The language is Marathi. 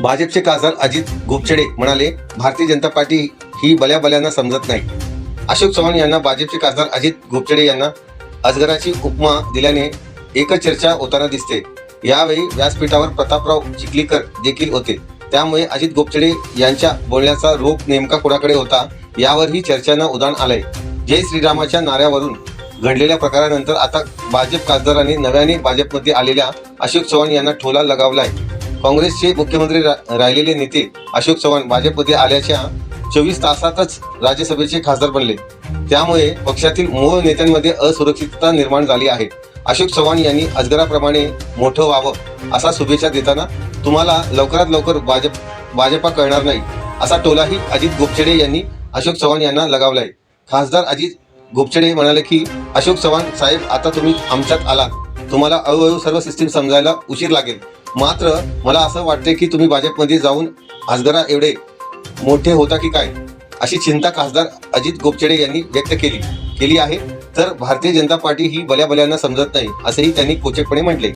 भाजपचे खासदार अजित गोपचडे म्हणाले भारतीय जनता पार्टी ही बल्या बल्यांना समजत नाही. अशोक चव्हाण यांना भाजपचे खासदार अजित गोपचडे यांना अजगराची उपमा दिल्याने एकच चर्चा होताना दिसते. यावेळी व्यासपीठावर प्रतापराव चिखलीकर देखील होते. त्यामुळे अजित गोपचडे यांच्या बोलण्याचा रोख नेमका कुणाकडे होता यावरही चर्चांना उदाहरण आलंय. जय श्रीरामाच्या नाऱ्यावरून घडलेल्या प्रकारानंतर आता भाजप खासदारांनी नव्याने भाजपमध्ये आलेल्या अशोक चव्हाण यांना ठोला लगावलाय. काँग्रेसचे मुख्यमंत्री रा- राहिलेले नेते अशोक चव्हाण भाजपमध्ये आल्याच्या चोवीस तासातच राज्यसभेचे खासदार बनले. त्यामुळे पक्षातील मूळ नेत्यांमध्ये असुरक्षितता निर्माण झाली आहे. अशोक चव्हाण यांनी अजगराप्रमाणे मोठं व्हावं असा शुभेच्छा देताना तुम्हाला लवकरात लवकर भाजप भाजपा कळणार नाही असा टोलाही अजित गोपछडे यांनी अशोक चव्हाण यांना लगावलाय. खासदार अजित गोपछडे म्हणाले की अशोक चव्हाण साहेब आता तुम्ही आमच्यात आलात. तुम्हाला हळूहळू सर्व सिस्टीम समजायला उशीर लागेल. मात्र मला असं वाटते की तुम्ही भाजपमध्ये जाऊन खासदारा एवढे मोठे होता की काय अशी चिंता खासदार अजित गोपचेडे यांनी व्यक्त केली केली आहे. तर भारतीय जनता पार्टी ही भल्या भल्यांना समजत नाही असेही त्यांनी कोचकपणे म्हटले